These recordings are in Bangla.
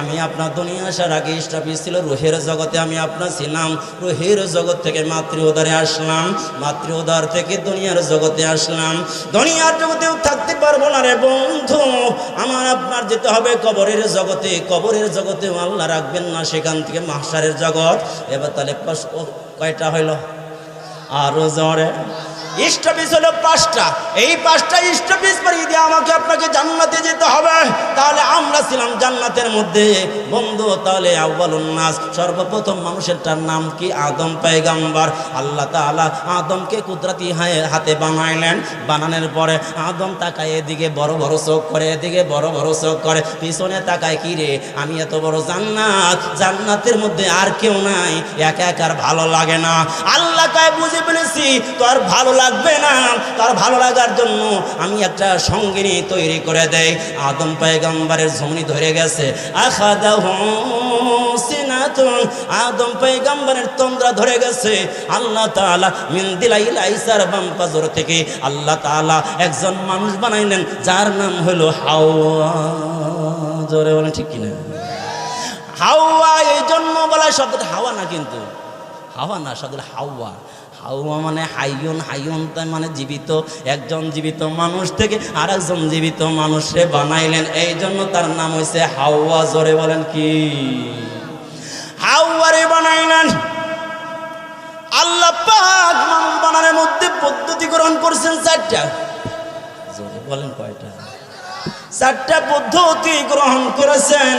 আমি আপনার দুনিয়া আসার আগে স্টাফিস ছিল, রুহের জগতে আমি আপনার ছিলাম। রুহের জগৎ থেকে মাতৃ উদারে আসলাম। মাতৃ উদার থেকে দুনিয়ার জগতে আসলাম। দুনিয়ার জগতেও থাকতে পারব না রে বন্ধু। আমার আপনার যেতে হবে কবরের জগতে। কবরের জগতেও আল্লাহ রাখবেন না, সেখান থেকে মাহসারের জগৎ। এবার তাহলে কয়টা হইল? আরও জ্বরে স্টপিস হলো পাঁচটা। এই পাঁচটা স্টপিস পাড়িয়ে দিয়ে আমাকে আপনাকে জান্নাতে যেতে হবে। তাহলে আমরা ছিলাম জান্নাতের মধ্যে। বন্ধু, তাহলে আউ্বালুন নাস, সর্বপ্রথম মানুষেরটার নাম কি? আদম পায়গাম্বার। আল্লাহ তাআলা আদমকে কুদরতি হাতে বানাইলেন। বানানোর পরে আদম তাকায় এদিকে, বড় বড় চোখ করে, এদিকে বড় বড় চোখ করে। পিছনে তাকায়, কি রে, আমি এত বড় জান্নাত। জান্নাতের মধ্যে আর কেউ নাই। একা একার ভালো লাগে না। আল্লাহ কায়, বুঝে ফেলেছি, তোর ভালো লাগবে না। তার ভালো লাগার জন্য আমি একটা সঙ্গিনী তৈরি করে দেয় আদম পায়গাম্বারের ঝমনি ধরে গেছে। আখাদাহু সিনাতুন। আদম পায়গাম্বারের তন্দ্রা ধরে গেছে। আল্লাহ তাআলা মিন দিলাইল আইসার বাম পাজর থেকে আল্লাহ তাআলা একজন মানুষ বানাইলেন, যার নাম হলো হাওয়া। জোরে বলেন ঠিক কিনা? হাওয়া, এই জন্ম বলা শব্দটা হাওয়া না কিন্তু। হাওয়া না, শব্দটা হাওয়া। হাওয়া মানে হাইয়ন হাইয়ন তার মানে জীবিত। একজন জীবিত মানুষ থেকে আর একজন জীবিত মানুষে বানাইলেন। এই জন্য তার নাম হয়েছে হাওয়া। জোরে বলেন কি? হাওয়ারে বানাইলেন। আল্লাহ পাক মানুষ বানানোর মধ্যে পদ্ধতি গ্রহণ করছেন চারটা। জোরে বলেন কয়টা? চারটা পদ্ধতি গ্রহণ করেছেন।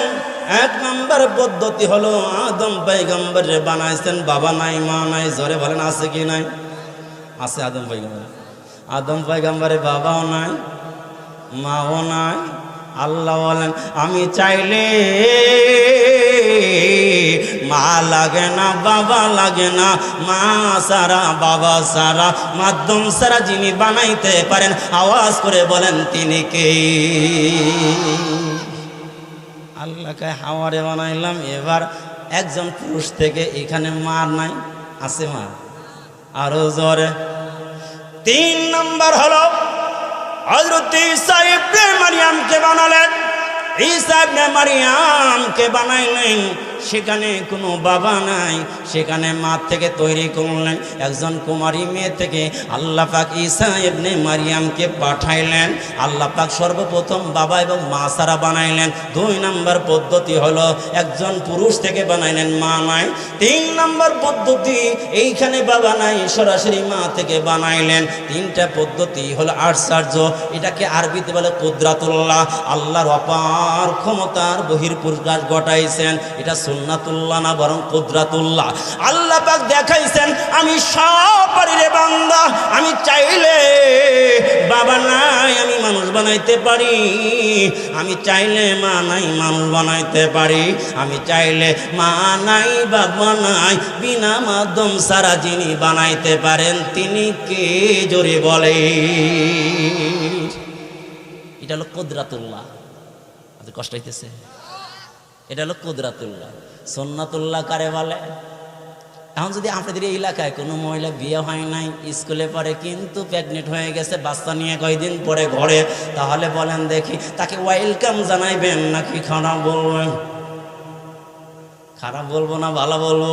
এক নম্বর পদ্ধতি হলো আদম পাইগম্বর বানাইছেন, বাবা নাই, মা নাই, জোরে বলেন আছে কি নাই? আছে আদম পাইগম্বর আদম পাইগম্বরের বাবাও নাই, মাও নাই, আল্লাহ বলেন, আমি চাইলে মা লাগে না, বাবা লাগে না, মা সারা বাবা সারা মাধ্যম সারা যিনি বানাইতে পারেন, আওয়াজ করে বলেন, তিনি কে? আল্লাহকে হাওয়ারে বানাইলাম, এবার একজন পুরুষ থেকে এখানে মার নাই, আছে মা আরও জরে। তিন নম্বর হলো হজরত মারিয়ামকে বানালেন। ঈসা মারিয়ামকে বানাইলেন সেখানে কোনো বাবা নাই। সেখানে মা থেকে তৈরি করলেন, একজন কুমারী মেয়ে থেকে আল্লাহ পাক ঈসা ইবনে মারিয়ামকে পাঠাইলেন। আল্লাহ পাক সর্বপ্রথম বাবা এবং মা সারা বানাইলেন। দুই নম্বর পদ্ধতি হলো, একজন পুরুষ থেকে বানাইলেন, মা নাই। তিন নম্বর পদ্ধতি, এইখানে বাবা নাই, সরাসরি মা থেকে বানাইলেন। তিনটা পদ্ধতি হলো আশ্চর্য। এটাকে আরবিতে বলে কুদরাতুল্লাহ। আল্লাহর অপার ক্ষমতার বহির প্রকাশ ঘটাইছেন। এটা সুন্নাতুল্লাহ বরং কুদরাতুল্লাহ। আল্লাহ পাক দেখাইছেন, আমি সব পারি রে বান্দা, আমি চাইলে বাবা নাই, আমি মানুষ বানাইতে পারি। আমি চাইলে মা নাই, মানুষ বানাইতে পারি। আমি চাইলে মা নাই, বাবা নাই, বিনা মাধ্যম সারা যিনি বানাইতে পারেন, তিনি কে জোরে বলে? এটা হলো কুদরাতুল্লাহ। কষ্ট হইতেছে? এটা হলো কুদরাতুল্লাহ। সন্নাতুল্লাহ কারে বলে? এখন যদি আপনাদের এই এলাকায় কোনো মহিলা বিয়ে হয় নাই, স্কুলে পড়ে কিন্তু প্রেগনেন্ট হয়ে গেছে, বাচ্চা নিয়ে কয়েকদিন পরে ঘরে, তাহলে বলেন দেখি, তাকে ওয়েলকাম জানাইবেন নাকি খারাপ বলবেন? খারাপ বলব না, ভালো বলব?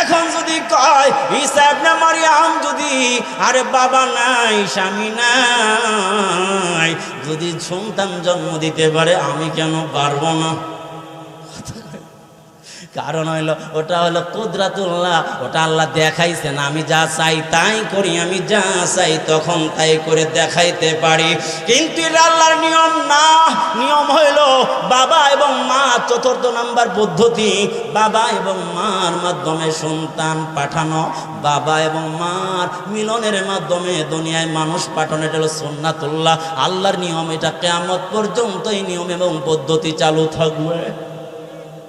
এখন যদি কয় হিসাব না যদি, আরে বাবা নাই, স্বামী নাই, যদি সন্তান জন্ম দিতে পারে, আমি কেন পারব না? কারণ হইল, ওটা হলো কুদরাতুল্লাহ, ওটা আল্লাহ দেখাইছেন আমি যা চাই তাই করি, আমি যা চাই তখন তাই করে দেখাইতে পারি। কিন্তু এটা আল্লাহর নিয়ম না, নিয়ম হইল বাবা এবং মা চতুর্থ নাম্বার পদ্ধতি, বাবা এবং মার মাধ্যমে সন্তান পাঠানো, বাবা এবং মার মিলনের মাধ্যমে দুনিয়ায় মানুষ পাঠানো, এটা হলো সুন্নাতুল্লাহ। আল্লাহর নিয়ম, এটা কেমত পর্যন্ত এই নিয়ম এবং পদ্ধতি চালু থাকবে।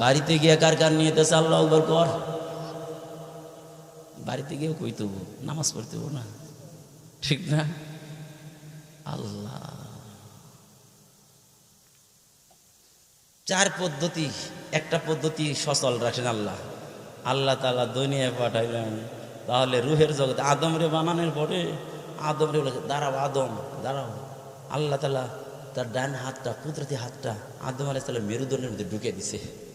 বাড়িতে গিয়ে কার কার নিয়েতে আল্লাহ আকবর কর। বাড়িতে গিয়েও কই তবু? নামাজ পড়তে না। ঠিক না? আল্লাহ। চার পদ্ধতি, একটা পদ্ধতি সচল রাখেন আল্লাহ। আল্লাহ তালা দুনিয়ায় পাঠাইলেন। তাহলে রুহের জগতে আদমরে বানানোর পরে আদমরে বলে, দাঁড়াও আদম, দাঁড়াও। আল্লাহ তালা তার ডান হাতটা, কুদরতি হাতটা আদম আলাহ তালা মেরুদণ্ডের মধ্যে ঢুকে দিছে।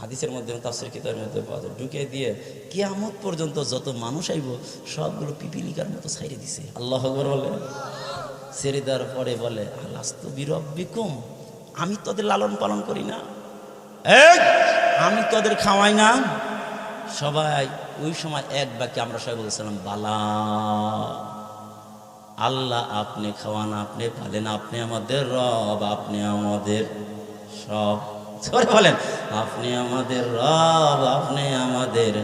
হাদিসের মধ্যে তাফসির কিতাবের মধ্যে পাওয়া যায়। ঢুকে দিয়ে কিয়ামত পর্যন্ত যত মানুষ আইব সবগুলো পিপিলিকার মতো ছাইড়ে দিছে। আল্লাহ আকবর বলে। ছেড়ে দেওয়ার পরে বলে আলাস্ত বিরব্বিকুম? আমি তোদের লালন পালন করি না। আমি তোদের খাওয়াই না। সবাই ওই সময় এক বাক্যে আমরা সবাই বলেছিলাম বালা আল্লাহ আপনি খাওয়ান আপনি পালেন আপনি আমাদের রব আপনি আমাদের সব সবাই বলেন, আপনি আমাদের রব, আপনি আমাদের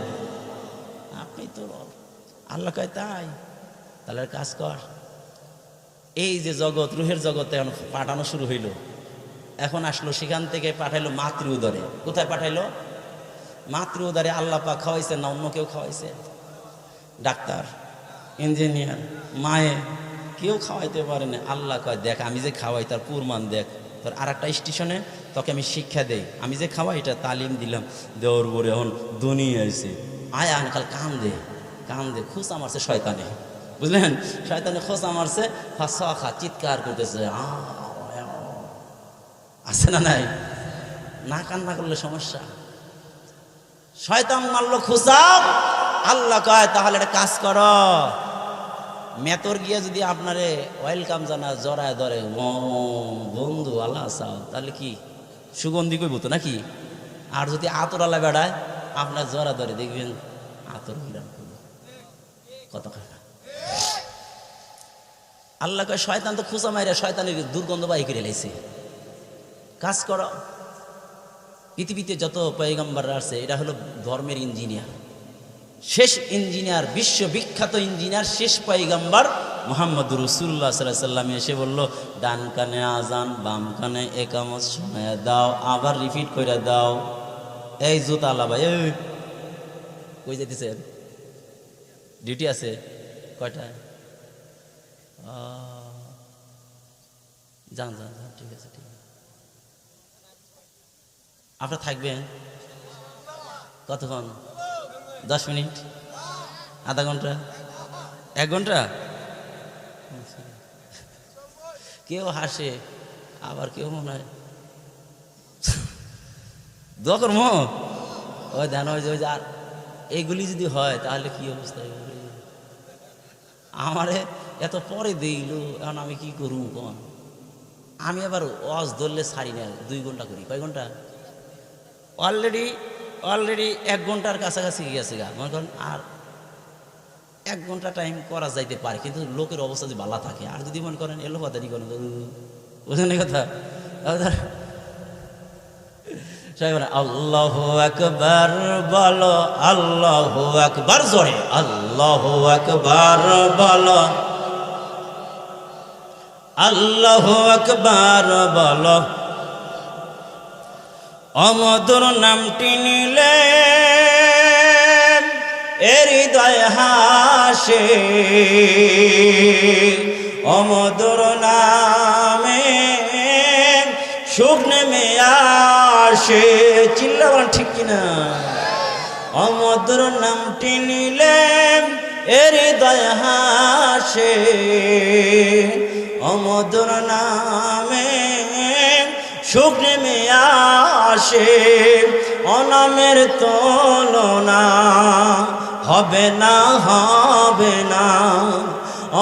আপনি তো রব আল্লাহ কয়, তাই? তাহলে কাজ কর। এই যে জগৎ, রুহের জগতে এখন পাঠানো শুরু হইল। এখন আসলো, সেখান থেকে পাঠাইলো মাতৃ উদরে। কোথায় পাঠাইলো? মাতৃ উদরে আল্লাহ পা খাওয়াইছে না অন্য কেউ খাওয়াইছে? ডাক্তার, ইঞ্জিনিয়ার, মায়ে, কেউ খাওয়াইতে পারে না। আল্লাহ কয়, দেখ, আমি যে খাওয়াই তার পুরমান দেখ। তোর আর একটা স্টেশনে তোকে আমি শিক্ষা দেই। আমি যে খাওয়াই, এটা তালিম দিলাম। দেওয়ার পরে এখন দুনিয়া আইছে। আয় আন কাল কান দে কান দে। খুশা মারছে শয়তানে। বুঝলেন? শয়তানে খোঁচা মারছে ফাঁসা চিৎকার করতেছে। আছে না নাই? না কান্না করলে সমস্যা। শয়তান মারলো খুসাব আল্লাহ কয়, তাহলে একটা কাজ কর। মেতর গিয়ে যদি আপনারে ওয়েলকাম জানা, জড়ায় ধরে বন্ধু, আল্লাহ চাও তাহলে কি? সুগন্ধি কইব তো নাকি? আর যদি আতর আলা বেড়ায়, আপনার জড়া ধরে, দেখবেন আতর করব কত আল্লাহ কয়, শয়তান তো খুঁজা মাইরা শয়তানের দুর্গন্ধ বাহি করে লাইছে। কাজ করো। পৃথিবীতে যত পয়গম্বররা আছে এটা হলো ধর্মের ইঞ্জিনিয়ার। শেষ ইঞ্জিনিয়ার, বিশ্ববিখ্যাত ইঞ্জিনিয়ার, শেষ পয়গম্বর মোহাম্মদ রসুল্লাহ সাল্লাহ সাল্লাম এসে বলল, ডান কানে আজান, বাম কানে একামত, সময় দাও, আবার রিপিট করে দাও। এই জুতা আল্লাহ ভাই কই যেতেছেন ডিউটি আছে? কয়টায়? যান যান যান, ঠিক আছে ঠিক আছে। আপনার থাকবেন? কতক্ষণ? দশ মিনিট। আধা ঘণ্টা। এক ঘণ্টা? কেউ হাসে, আবার কেউ মনে হয় দোয়া করব? ওই ধ্যান, ওই যে আর এইগুলি যদি হয়, তাহলে কি অবস্থা? আমারে এত পরে দিল, এখন আমি কি করুম কোন? আমি আবার ওয়াজ ধরলে ছাড়ি না, দুই ঘণ্টা করি। কয় ঘণ্টা? অলরেডি অলরেডি এক ঘণ্টার কাছাকাছি গিয়েছে গা। মনে করেন আর এক ঘণ্টা টাইম করা যাইতে পারে, কিন্তু লোকের অবস্থা যদি ভালো থাকে, আর যদি মনে করেন এলো বাদারি করেন বুঝলেন এই কথা আল্লাহ আকবার বলো, আল্লাহ আকবার জোরে, আল্লাহ আকবার বলো। আল্লাহ আকবার বলো। অমধুর নামটি নিলে হৃদয় হাসে। অমধুর নামে সুখ নেমে আসে। চিল্লা বলেন ঠিক কিনা? অমধুর নামটি নিলে হৃদয় হাসে। অমধুর নামে সুখ নেমে আসে, অনামের তুলনা হবে না হবে না।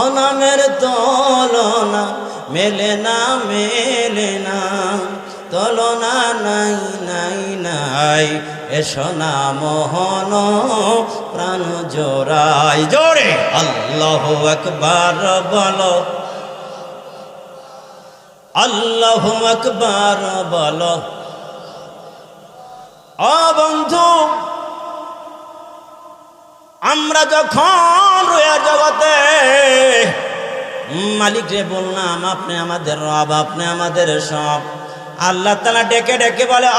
অনামের তুলনা মেলে না মেলে না। তুলনা নাই নাই নাই। এসো না মোহন, প্রাণ জোড়াই জোরে, আল্লাহ একবার বলো। আল্লাহ আকবার, বল। বন্ধু, আমরা যখন রয়া জগতে, মালিক রে বললাম, আপনি আমাদের রব, আপনি আমাদের সব। আল্লাহ তালা ডেকে ডেকে বলে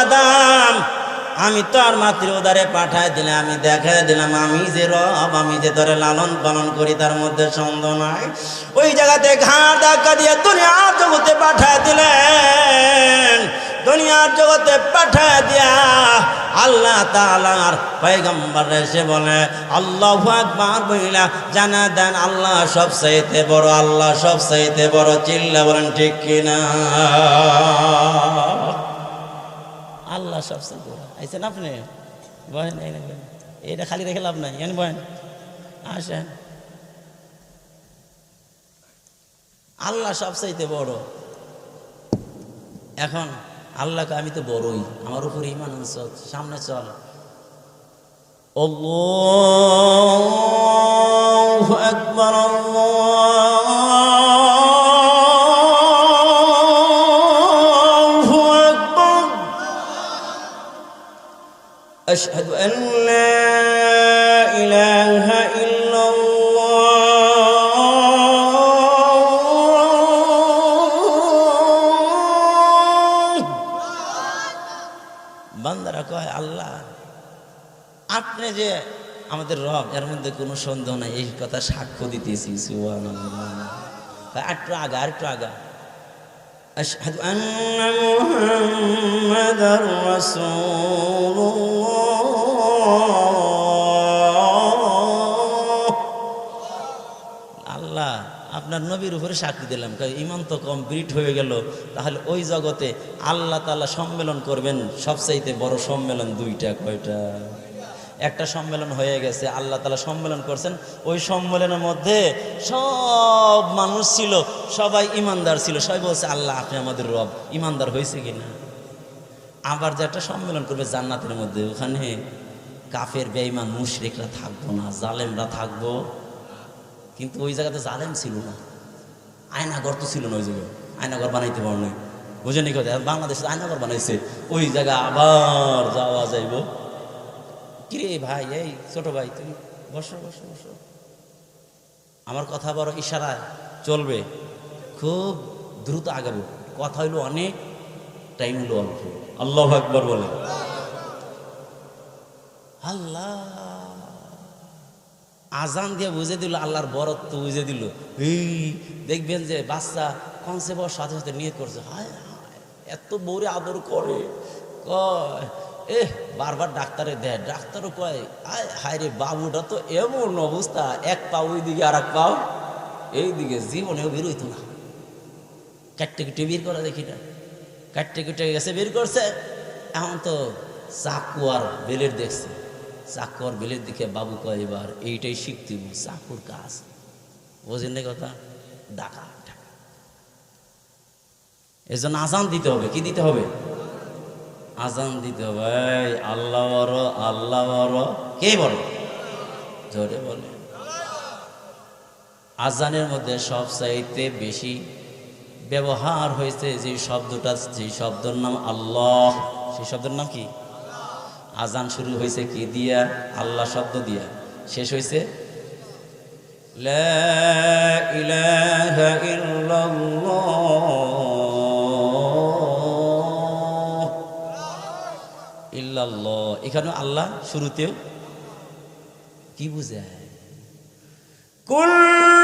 আদাম আমি তো আর মাতৃ উদারে পাঠায় দিলে আমি দেখায় দিলাম, আমি যে রব, আমি যে ধরে লালন পালন করি, তার মধ্যে সন্দেহ নাই। ওই জায়গাতে ঘাড় ধাক্কা দিয়ে দুনিয়ার জগতে পাঠায় দিলেন। দুনিয়ার জগতে পাঠায় দিয়া আল্লাহ তালার পয়গম্বর এসে বলে, আল্লাহ আকবার বইলা, জানা দেন আল্লাহ সব চাইতে বড়, আল্লাহ সব চাইতে বড় চিল্লা বলেন, ঠিক কিনা? আল্লাহ সবচেয়ে বড়। আইসেন আপনি? বহেন, এই না। এইটা খালি রেখে লাভ নাই। এন বহেন। আসেন। আল্লাহ সবচাইতে বড়। এখন আল্লাহকে আমি তো বড়ই। আমার উপর ইমান সামনে চল। আকবার, আল্লাহু أشهد أن لا إله إلا الله বান্দারা কয় আল্লাহ আপনি যে আমাদের রব এর মধ্যে কোনো সন্দেহ নাই এই কথা সাক্ষ্য দিতেছি সুবহানাল্লাহ কয়, আরেকটু আগা আরেকটু আগা أشهد أن محمدا رسول الله আল্লাহ, আপনার নবীর উপরে সাক্ষী দিলাম। ইমান তো কমপ্লিট হয়ে গেল। তাহলে ওই জগতে আল্লাহ তাআলা সম্মেলন করবেন, সবচাইতে বড় সম্মেলন দুইটা, কয়টা? একটা সম্মেলন হয়ে গেছে, আল্লাহ তালা সম্মেলন করছেন। ওই সম্মেলনের মধ্যে সব মানুষ ছিল, সবাই ইমানদার ছিল। সবাই বলছে, আল্লাহ, আপনি আমাদের রব। ইমানদার হয়েছে কিনা? আবার যে একটা সম্মেলন করবে জান্নাতের মধ্যে, ওখানে কাফের, বেঈমান, মুশরিকরা থাকব না, জালেমরা থাকব। কিন্তু ওই জায়গাতে জালেম ছিল না। আয়নাগর তো ছিল না ওই জায়গায়। আয়নাগর বানাইতে পারো না বুঝেনি কথা? বাংলাদেশে আয়নাগর বানাইছে। ওই জায়গা আবার যাওয়া যাইব। কিরে ভাই, এই ছোট ভাই, তুমি বসো বসো বসো। আমার কথা বড় ইশারায় চলবে। খুব দ্রুত আগাবো। কথা হইল অনেক টাইম হলো অল্প। আল্লাহ একবার বলে। আল্লাহ। আজান দিয়ে বুঝে দিল, আল্লাহর বরত্ব বুঝে দিল। এই, দেখবেন যে বাচ্চা কনসে কনসেপ্ট সাথে সাথে নিয়ে করছে। হায় হায়, এত বউরে আদর করে। কয় এ বারবার ডাক্তারে দেয়। ডাক্তারও কয়, আয়, হায় রে বাবুটা তো এমন অবস্থা। এক পা ওই দিকে আর এক পাও এই দিকে জীবনেও বেরোইতো না। কাটতে কুটে বের করা দেখি না। কাটতে কুটে গেছে, বের করছে। এখন তো চাকু আর বেলের দেখছে। চাকু আর বেলের দিকে বাবু কয়, এবার এইটাই শিখতে চাকুর কাজ। বোঝেন না কথা? ডাকা ডাকা। এই জন্য আজান দিতে হবে, কি দিতে হবে? আজান দিতে হবে। আল্লাহ বড় আল্লাহ বড়। কে বড় জোরে বলে। আজানের মধ্যে সব চাইতে বেশি ব্যবহার হয়েছে যে শব্দটা, যে শব্দের নাম আল্লাহ। সেই শব্দের নাম কি? আজান শুরু হয়েছে কি দিয়া? আল্লাহ শব্দ দিয়া। শেষ হয়েছে? এখানে আল্লাহ শুরুতেও কি বুঝায়? كل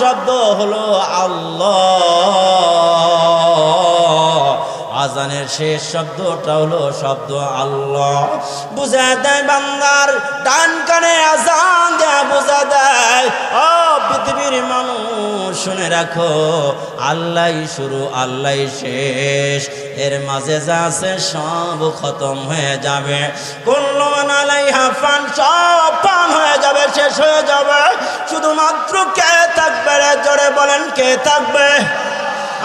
শব্দ হলো আল্লাহ। আজানের শেষ শব্দটা হলো শব্দ আল্লাহ। বুঝা দেয় বান্দার ডান কানে আজান দেয়া বুঝা দেয়। ও পৃথিবীর মানুষ, শুনে রাখো, আল্লাহ শুরু, আল্লাহ শেষ। এর মাঝে যা আছে সব খতম হয়ে যাবে। মান আলাইহা ফান, সব আজান হয়ে যাবে, শেষ হয়ে যাবে। শুধুমাত্র কে থাকবে রে? জোরে বলেন কে থাকবে?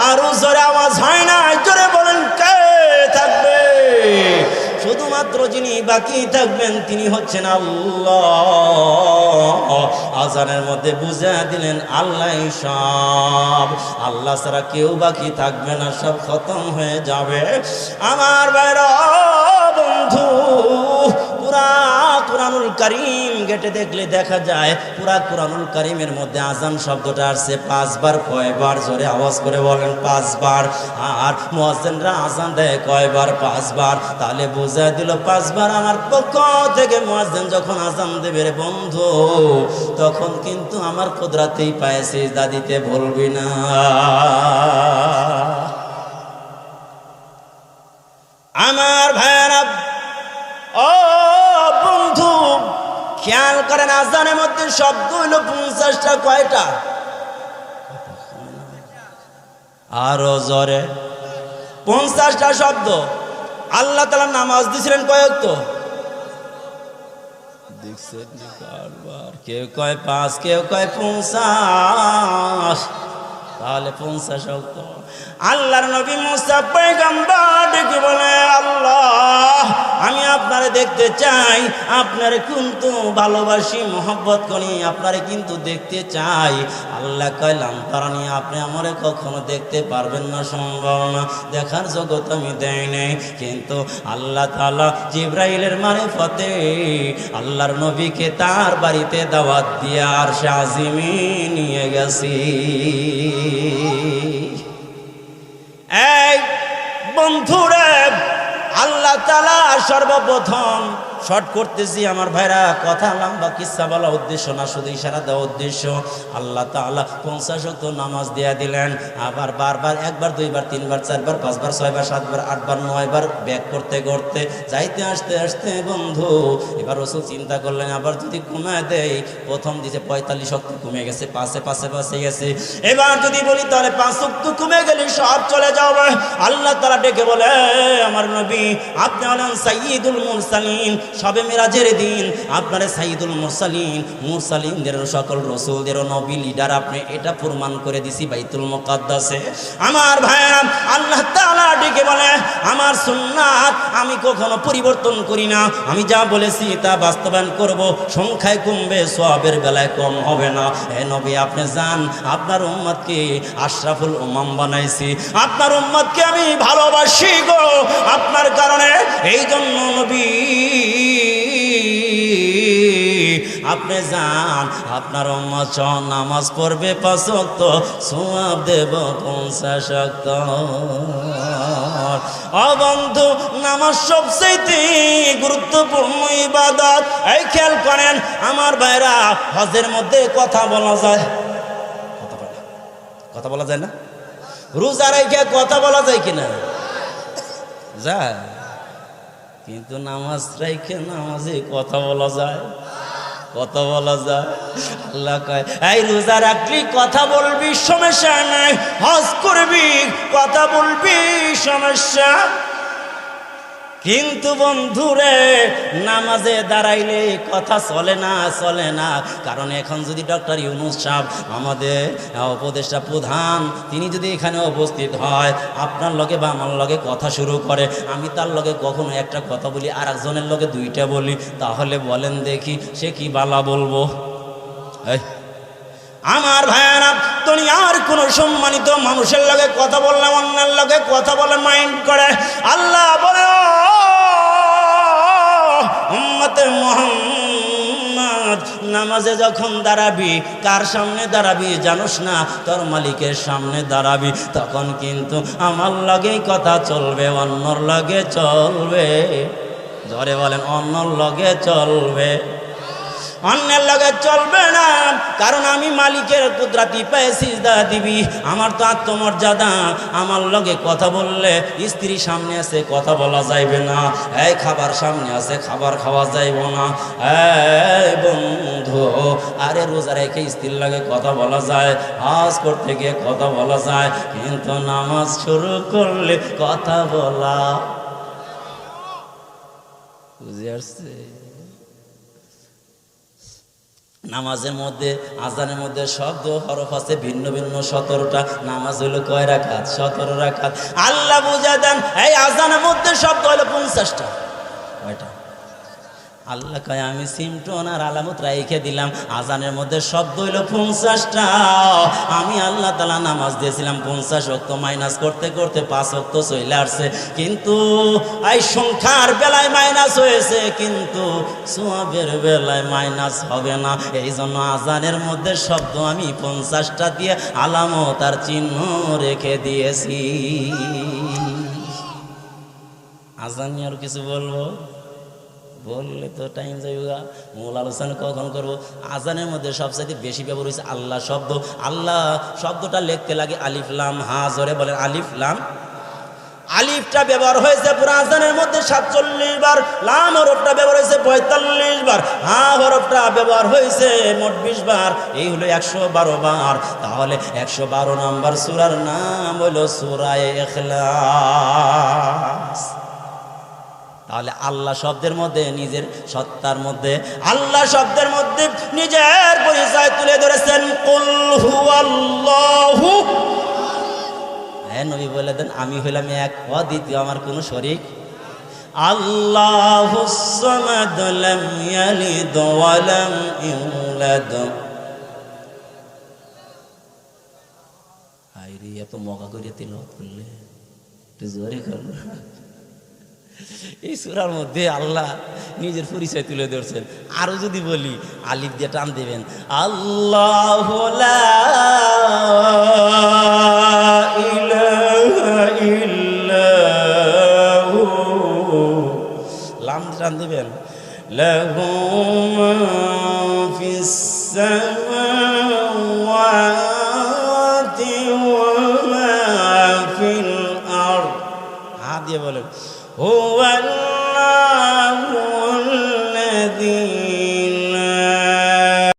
আরও জোরে আওয়াজ হয় না, জোরে বলেন কে থাকবে? শুধুমাত্র যিনি বাকি থাকবেন, তিনি হচ্ছেন আল্লাহ। আজানের মধ্যে বুঝা দিলেন, আল্লাহ সব। আল্লাহ ছাড়া কেউ বাকি থাকবে না, সব খতম হয়ে যাবে। আমার বাইরা কোরআনুল করিম গেটে দেখলে দেখা যায়, পুরা কোরআনুল করিমের মধ্যে আজান শব্দটা আসছে পাঁচবার, কয়বার জোরে আওয়াজ করে বলেন পাঁচবার। আর মোয়াজ্জেনরা আজান দেয় কয়বার? পাঁচবার। তাহলে বোঝা দিল পাঁচবার। আমার পক্ষ থেকে মোয়াজ্জেন যখন আজান দেবে রে বন্ধু, তখন কিন্তু আমার কুদরাতেই পায়ে সিজদা দিতে ভুলবি না। আমার ভাইয়ারা, ও খেয়াল করেন, আজানের মধ্যে শব্দ হইল পঞ্চাশটা কয়টা? আরও জরে। পঞ্চাশটা শব্দ। আল্লাহ তালা নামাজ দিছিলেন কয়েক তো কেউ কয় পাঁচ, কেউ কয় পঞ্চাশ। তাহলে পঞ্চাশ অক্ত আল্লাহর নবী মুসা পয়গম্বর ডেকে বলে, আল্লাহ, আমি আপনারে দেখতে চাই। আপনারে কিন্তু ভালোবাসি, মোহব্বত করি, আপনারে কিন্তু দেখতে চাই। আল্লাহ কইলাম তারানি আপনি আমারে কখনো দেখতে পারবেন না, সম্ভব না। দেখার জগৎ আমি দেয় নাই। কিন্তু আল্লাহ তাআলা জিব্রাইলের মারে ফতে আল্লাহর নবীকে তার বাড়িতে দাওয়াত দিয়ে আর শাজিমি নিয়ে গেছি। এই বন্ধুরে আল্লাহ তালা সর্বপ্রথম শর্ট করতেছি, আমার ভাইরা, কথা লম্বা, কিসা বলা উদ্দেশ্য না, শুধু ইশারা দেওয়া উদ্দেশ্য। আল্লাহ তাআলা পঞ্চাশ তো নামাজ দেয়া দিলেন, আবার বারবার, একবার, দুইবার, তিনবার, চারবার, পাঁচবার, ছয়বার, সাতবার, আটবার, নয়বার ব্যাক করতে করতে, যাইতে আসতে আসতে, বন্ধু, এবার রসুল চিন্তা করলেন, আবার যদি কমায় দেয় প্রথম দিতে পঁয়তাল্লিশ শক্তি কমে গেছে, পাশে পাশে পাশে গেছে। এবার যদি বলি, তাহলে পাঁচ শক্তি কমে গেলে সব চলে যাবে। আল্লাহ তারা ডেকে বলে আমার নবী, আপনি হলেন সাইয়দুল মুরসালিন সবে মেরাজের দিন আপনার সাইদুল মুরসালিন, মুরসালিনদের সকল রসুলদের নবী লিডার আপনি এটা প্রমাণ করে দিছি বাইতুল মুকাদ্দাসে। আমার ভাইরা আল্লাহ তাআলা ডেকে বলে, আমার সুন্নাত আমি কখনো পরিবর্তন করি না। আমি যা বলেছি তা বাস্তবায়ন করব। সংখ্যায় কমবে সবের বেলায় কম হবে না। হে নবী, আপনি যান, আপনার উম্মতকে আশরাফুল উম্মাম বানাইছি। আপনার উম্মতকে আমি ভালোবাসি গো। আপনার কারণে এই জন্য নবী আপনি যান, আপনার ছ নামাজ পড়বে পাঁচ ওয়াক্ত সোয়াব দেব পঞ্চাশ অবন্ধু নামাজ সবচেয়ে গুরুত্বপূর্ণ ইবাদত। এই খেয়াল করেন, আমার ভাইরা হজের মধ্যে কথা বলা যায়। কথা বলা কথা বলা যায় না? রোজা রেখে কথা বলা যায় কিনা? যায়। কিন্তু নামাজ রেখে নামাজে কথা বলা যায়। কথা বলা যায়? আল্লাহ কয়, এই রোজা রাখলি, কথা বলবি, সমস্যা নাই। হজ করবি, কথা বলবি, সমস্যা কিন্তু বন্ধুরে, নামাজে দাঁড়াইলে কথা চলে না চলে না। কারণ এখন যদি ডক্টর ইউনুস সাহেব আমাদের উপদেষ্টা প্রধান, তিনি যদি এখানে উপস্থিত হয়, আপনার লগে বা আমার লগে কথা শুরু করে, আমি তার লগে কখনো একটা কথা বলি আর একজনের লগে দুইটা বলি, তাহলে বলেন দেখি সে কি বালা বলব। আমার ভাইয়ারা দুনিয়ার কোন সম্মানিত মানুষের লগে কথা বললে, অন্যের লগে কথা বলে মাইন্ড করে। আল্লাহ বলে "ও উম্মতে মোহাম্মদ নামাজে যখন দাঁড়াবি, কার সামনে দাঁড়াবি জানোস না? তোর মালিকের সামনে দাঁড়াবি। তখন কিন্তু আমার লগেই কথা চলবে, অন্যর লগে চলবে। ধরে বলেন, অন্যর লগে চলবে। অন্যের লগে চলবে না। কারণ আমি মালিকের কুদরাতি পেয়ে সিজদা দিবি। আমার তো আত্মমর্যাদা। আমার লগে কথা বললে স্ত্রী সামনে আছে কথা বলা যাইবে না। এই খাবার সামনে আছে খাবার খাওয়া যাইব না। এই বন্ধু, আরে রোজা রেখে স্ত্রীর লগে কথা বলা যায়, হাজ করতে গিয়ে কথা বলা যায়, কিন্তু নামাজ শুরু করলে কথা বলা। বুঝে আসছে? নামাজের মধ্যে, আজানের মধ্যে শব্দ হরফ আছে, ভিন্ন ভিন্ন সতেরোটা। নামাজ হলো কয় রাখাত সতেরো রাখাত আল্লাহ বুঝা দেন, এই আজানের মধ্যে শব্দ হইল পঞ্চাশটা। কয়টা? আল্লাহ কয়, আমি সিমটন আর আলামত রাইখে দিলাম, আজানের মধ্যে শব্দ হইল পঞ্চাশটা। আমি আল্লাহ তালা নামাজ দিয়েছিলাম, পঞ্চাশ অক্ত মাইনাস করতে করতে পাঁচ অক্ত চলে আসছে। কিন্তু এই সংখ্যার বেলায় মাইনাস হয়েছে, কিন্তু সোয়াবের বেলায় মাইনাস হবে না। এই জন্য আজানের মধ্যে শব্দ আমি পঞ্চাশটা দিয়ে আলামত আর চিহ্ন রেখে দিয়েছি। আজান আর কিছু বলব? বললে তো টাইম যাইবা মূল আলোচনা কখন করব? আজানের মধ্যে সবচাইতে বেশি ব্যবহার হয়েছে আল্লাহ শব্দ। আল্লাহ শব্দটা লিখতে লাগে আলিফলাম হা জোরে বলেন আলিফলাম আলিফটা ব্যবহার হয়েছে পুরো আজানের মধ্যে সাতচল্লিশ বার, লাম হরফটা ব্যবহার হয়েছে পঁয়তাল্লিশ বার, হা হরফটা ব্যবহার হয়েছে মোট বিশ বার, এই হলো একশো বারো বার। তাহলে একশো বারো নাম্বার সুরার নাম হলো সুরায় এখলাস। তাহলে আল্লাহ শব্দের মধ্যে, নিজের সত্তার মধ্যে, আল্লাহ শব্দের মধ্যে নিজের পরিচয় তুলে ধরেছেন হ্যাঁ নবী বলে দেন, আমি হইলাম এক, অদ্বিতীয়, আমার কোনো শরিক। আল্লাহু এত মগা করে তিলওয়াত করলে, একটু জোরে করল এই সুরার মধ্যে আল্লাহ নিজের পরিচয় তুলে ধরছেন। আরও যদি বলি, আলিফ দিয়ে টান দেবেন। আল্লাহ। লাম টান দেবেন। লাহু ফিস